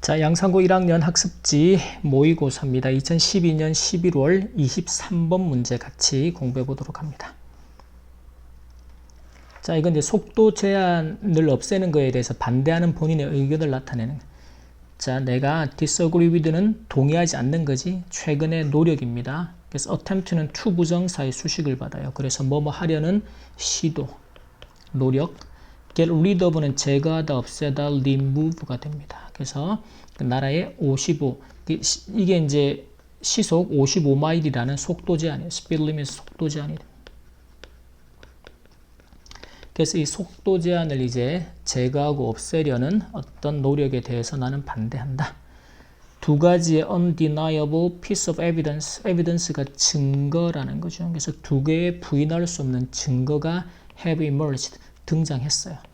자, 양산고 1학년 학습지 모의고사입니다. 2012년 11월 23번 문제 같이 공부해 보도록 합니다. 자, 이건 이제 속도 제한을 없애는 거에 대해서 반대하는 본인의 의견을 나타내는. 자, 내가 disagree with는 동의하지 않는 거지. 최근의 노력입니다. 그래서 attempt는 to 부정사의 수식을 받아요. 그래서 뭐뭐 하려는 시도, 노력. Get rid of는 제거하다, 없애다, remove가 됩니다. 그래서 그 나라의 55, 이게 이제 시속 55마일이라는 속도 제한이에요. speed limit 속도 제한이 됩니다. 그래서 이 속도 제한을 이제 제거하고 없애려는 어떤 노력에 대해서 나는 반대한다. 두 가지의 undeniable piece of evidence, evidence가 증거라는 거죠. 그래서 두 개의 부인할 수 없는 증거가 have emerged, 등장했어요.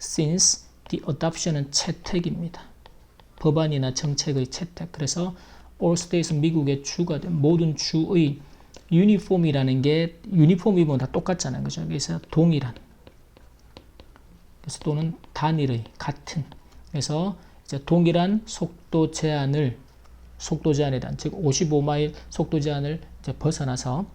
Since the adoption은 채택입니다. 법안이나 정책의 채택. 그래서 all states 미국의 주가 된 모든 주의 유니폼이라는 게 유니폼이면 다 똑같잖아요. 그죠? 그래서 동일한. 그래서 또는 단일의 같은. 그래서 이제 동일한 속도 제한을 속도 제한에 대한 즉 55마일 속도 제한을 이제 벗어나서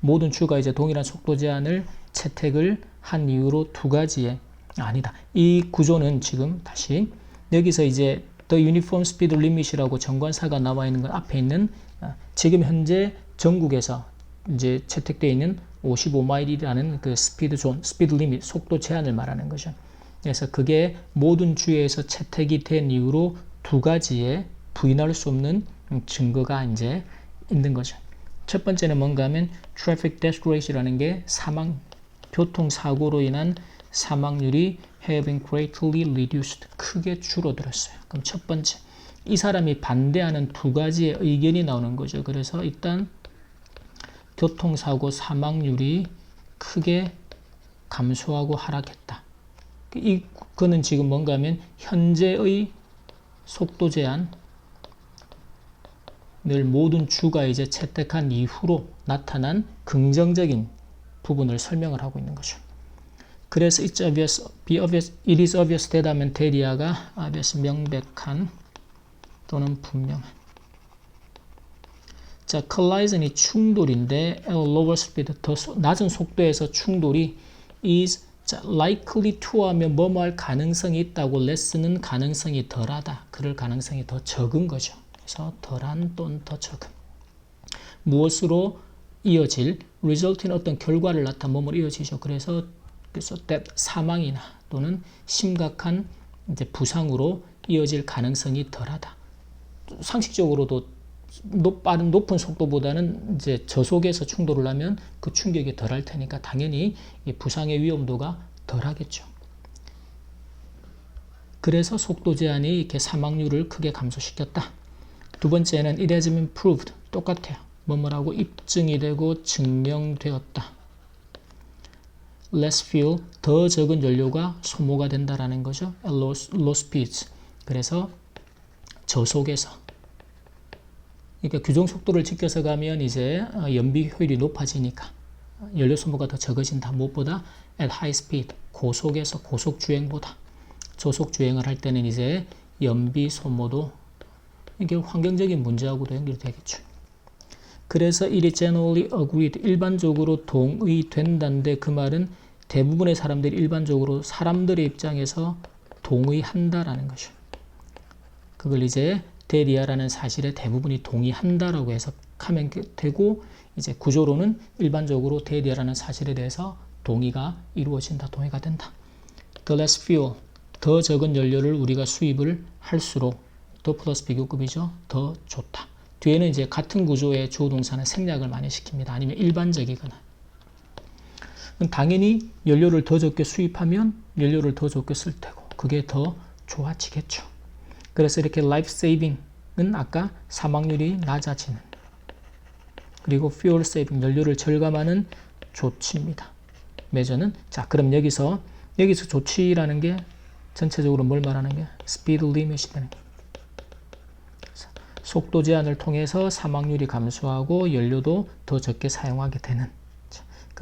모든 주가 이제 동일한 속도 제한을 채택을 한 이유로 두 가지의 아니다. 이 구조는 지금 다시 여기서 이제 The Uniform Speed Limit이라고 정관사가 나와 있는 건 앞에 있는 지금 현재 전국에서 이제 채택되어 있는 55마일이라는 그 스피드 존, 스피드 리밋, 속도 제한을 말하는 거죠. 그래서 그게 모든 주에서 채택이 된 이후로 두 가지의 부인할 수 없는 증거가 이제 있는 거죠. 첫 번째는 뭔가 하면 death rate라는 게 사망, 교통사고로 인한 사망률이 having greatly reduced, 크게 줄어들었어요. 그럼 첫 번째, 이 사람이 반대하는 두 가지의 의견이 나오는 거죠. 그래서 일단 교통사고 사망률이 크게 감소하고 하락했다. 이 그는 지금 뭔가 하면 현재의 속도 제한을 모든 주가 이제 채택한 이후로 나타난 긍정적인 부분을 설명을 하고 있는 거죠. 그래서 it's obvious, be obvious, it is obvious 되다면 대리아가 obvious 명백한 또는 분명한. 자, collision이 충돌인데 lower speed 더 낮은 속도에서 충돌이 is 자, likely to 하면 뭐뭐 할 가능성이 있다고 less는 가능성이 덜하다. 그럴 가능성이 더 적은 거죠. 그래서 덜한 또는 더 적은. 무엇으로 이어질 result인 어떤 결과를 나타 뭐뭐 이어지죠. 그래서 그래서 사망이나 또는 심각한 이제 부상으로 이어질 가능성이 덜하다. 상식적으로도 높, 빠른 높은 속도보다는 이제 저속에서 충돌을 하면 그 충격이 덜할 테니까 당연히 부상의 위험도가 덜하겠죠. 그래서 속도 제한이 이렇게 사망률을 크게 감소시켰다. 두 번째는 it has been proved 똑같아요. 뭐뭐라고 입증이 되고 증명되었다. Less fuel 더 적은 연료가 소모가 된다라는 거죠. low, low speeds 그래서 저속에서 그러니까 규정 속도를 지켜서 가면 이제 연비 효율이 높아지니까 연료 소모가 더 적어진다. 무엇보다 at high speed 고속에서 고속 주행보다 저속 주행을 할 때는 이제 연비 소모도 이게 환경적인 문제하고도 연결되겠죠. 그래서 it is generally agreed 일반적으로 동의된다는데 그 말은 대부분의 사람들이 일반적으로 사람들의 입장에서 동의한다라는 거죠. 그걸 이제 대리아라는 사실에 대부분이 동의한다라고 해석하면 되고 이제 구조로는 일반적으로 대리아라는 사실에 대해서 동의가 이루어진다, 동의가 된다. The less fuel, 더 적은 연료를 우리가 수입을 할수록 더 플러스 비교급이죠. 더 좋다. 뒤에는 이제 같은 구조의 주어 동사는 생략을 많이 시킵니다. 아니면 일반적이거나. 당연히 연료를 더 적게 수입하면 연료를 더 적게 쓸 테고 그게 더 좋아지겠죠. 그래서 이렇게 라이프 세이빙은 아까 사망률이 낮아지는 그리고 fuel saving 연료를 절감하는 조치입니다. 매저는 자 그럼 여기서 여기서 조치라는 게 전체적으로 뭘 말하는 게 스피드 리밋이 되는 게 속도 제한을 통해서 사망률이 감소하고 연료도 더 적게 사용하게 되는 자,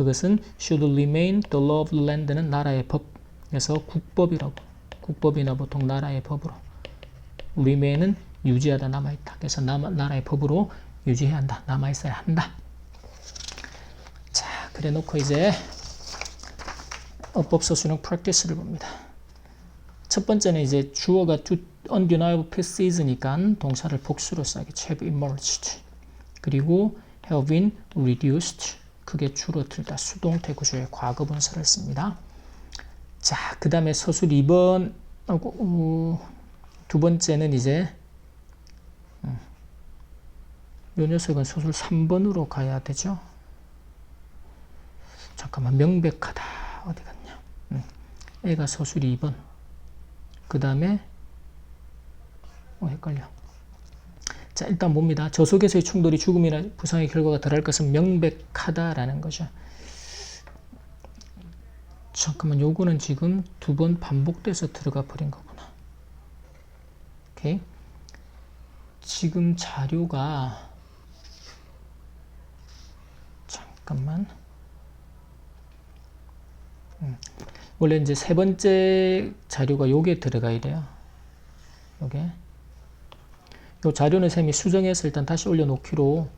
그것은 should remain the law of the land는 나라의 법 그래서 국법이라고 국법이나 보통 나라의 법으로 remain은 유지하다 남아있다. 그래서 나, 나라의 법으로 유지해야 한다. 남아있어야 한다. 자, 그래 놓고 이제 어법 서술형 practice를 봅니다. 첫 번째는 이제 주어가 undeniable past is니까 동사를 복수로 써야겠죠. have emerged. 그리고 have been reduced. 그게 줄어들다. 수동태 구조의 과거 분사를 씁니다. 자, 그 다음에 서술 2번, 어, 두 번째는 이제 음, 요 녀석은 서술 3번으로 가야 되죠. 잠깐만 명백하다. 어디 갔냐. 음, 애가 서술 2번. 그 다음에 어, 헷갈려. 자, 일단 봅니다. 저속에서의 충돌이 죽음이나 부상의 결과가 덜할 것은 명백하다라는 거죠. 잠깐만, 요거는 지금 두 번 반복돼서 들어가 버린 거구나. 오케이. 지금 자료가 잠깐만. 음. 원래 이제 세 번째 자료가 요게 들어가야 돼요. 요게. 요 자료는 쌤이 수정해서 일단 다시 올려놓기로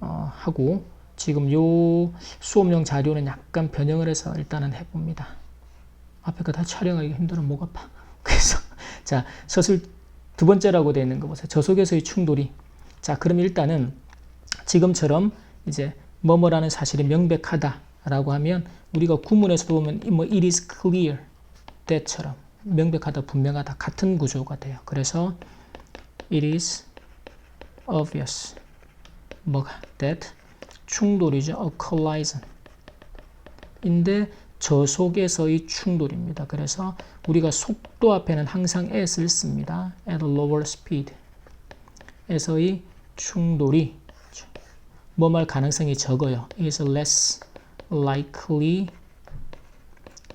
어, 하고 지금 요 수업용 자료는 약간 변형을 해서 일단은 해봅니다. 앞에 거 다 촬영하기 힘들어 목 아파. 그래서 자 서술 두 번째라고 되어 있는 거 보세요. 저속에서의 충돌이 자 그럼 일단은 지금처럼 이제 뭐뭐라는 사실이 명백하다라고 하면 우리가 구문에서도 보면 뭐 it is clear that처럼 명백하다 분명하다 같은 구조가 돼요. 그래서 it is obvious 뭐가 that 충돌이죠. a collision 인데 저 속에서의 충돌입니다. 그래서 우리가 속도 앞에는 항상 at을 씁니다. at a lower speed 에서의 충돌이 뭐말 가능성이 적어요. is less likely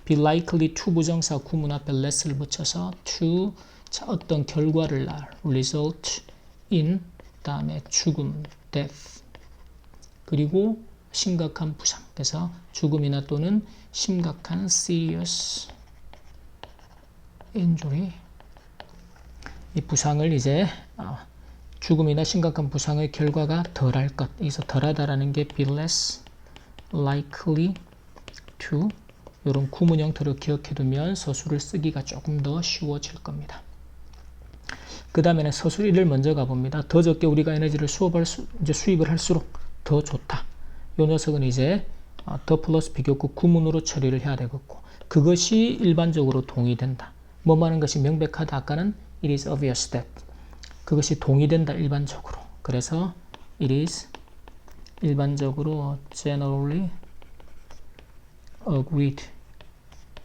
be likely to 부정사 구문 앞에 less를 붙여서 to 자, 어떤 결과를 날 result in 다음에 죽음 death. 그리고 심각한 부상. 그래서 죽음이나 또는 심각한 serious injury. 이 부상을 이제 어, 죽음이나 심각한 부상의 결과가 덜할 것. 여기서 덜하다라는 게 be less likely to. 이런 구문 형태로 기억해 두면 서술을 쓰기가 조금 더 쉬워질 겁니다. 그 다음에는 서술 1을 먼저 가봅니다. 더 적게 우리가 에너지를 수업할 수, 이제 수입을 할수록 더 좋다. 이 녀석은 이제 어, 더 플러스 비교급 구문으로 처리를 해야 되겠고 그것이 일반적으로 동의된다. 뭐 말하는 것이 명백하다. 아까는 it is obvious that 그것이 동의된다 일반적으로. 그래서 it is 일반적으로 generally agreed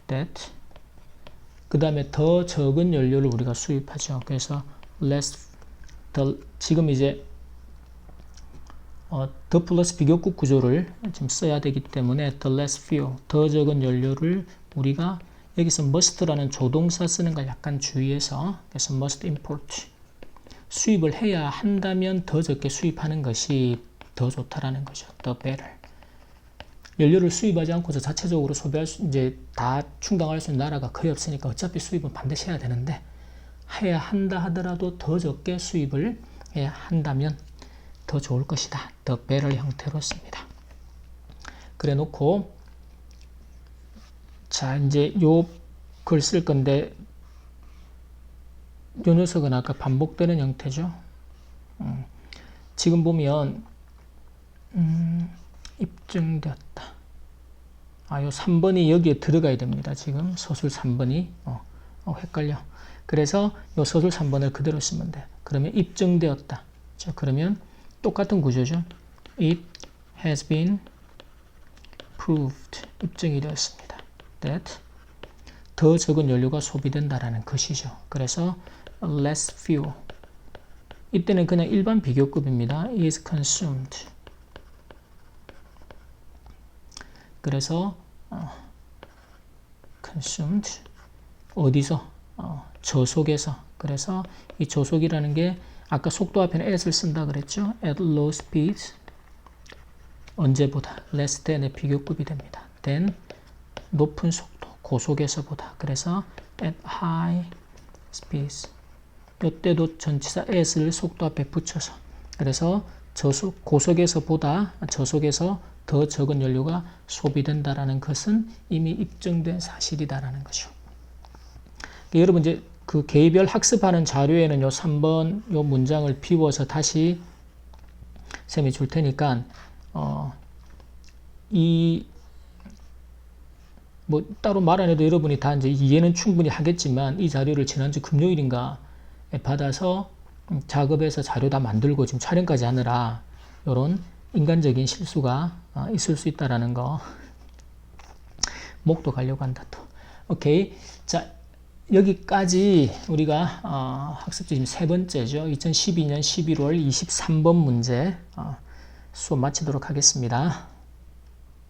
that 그 다음에 더 적은 연료를 우리가 수입하죠. 그래서 less 더 지금 이제 어, 더 플러스 비교급 구조를 지금 써야 되기 때문에 the less fuel 더 적은 연료를 우리가 여기서 must라는 조동사 쓰는 걸 약간 주의해서 그래서 must import 수입을 해야 한다면 더 적게 수입하는 것이 더 좋다라는 거죠. 더 better. 연료를 수입하지 않고서 자체적으로 소비할 수, 이제 다 충당할 수 있는 나라가 거의 없으니까 어차피 수입은 반드시 해야 되는데 해야 한다 하더라도 더 적게 수입을 한다면 더 좋을 것이다. 더 better 형태로 씁니다. 그래 놓고 자 이제 요 글 쓸 건데 요 녀석은 아까 반복되는 형태죠. 음, 지금 보면 음, 입증되었다. 아, 요 3번이 여기에 들어가야 됩니다. 지금 서술 3번이 어, 어, 헷갈려. 그래서 요 서술 3번을 그대로 쓰면 돼. 그러면 입증되었다. 자, 그러면 똑같은 구조죠. It has been proved. 입증이 되었습니다. That 더 적은 연료가 소비된다라는 것이죠. 그래서 less fuel. 이때는 그냥 일반 비교급입니다. is consumed. 그래서 어, consumed 어디서? 어, 저속에서. 그래서 이 저속이라는 게 아까 속도 앞에는 at을 쓴다 그랬죠. at low speed. 언제보다. less than의 비교급이 됩니다. then 높은 속도 고속에서보다. 그래서 at high speeds 이때도 전치사 as를 속도 앞에 붙여서. 그래서 저속 고속에서보다 저속에서 더 적은 연료가 소비된다라는 것은 이미 입증된 사실이다라는 거죠. 그러니까 여러분 이제 그 개별 학습하는 자료에는 요 3번 요 문장을 비워서 다시 쌤이 줄 테니까 어, 이 뭐 따로 말 안 해도 여러분이 다 이제 이해는 충분히 하겠지만 이 자료를 지난주 금요일인가 받아서 작업해서 자료 다 만들고 지금 촬영까지 하느라 이런 인간적인 실수가 어, 있을 수 있다라는 거 목도 가려고 한다 또. 오케이. 자 여기까지 우리가 어, 학습지 지금 세 번째죠. 2012년 11월 23번 문제 어, 수업 마치도록 하겠습니다.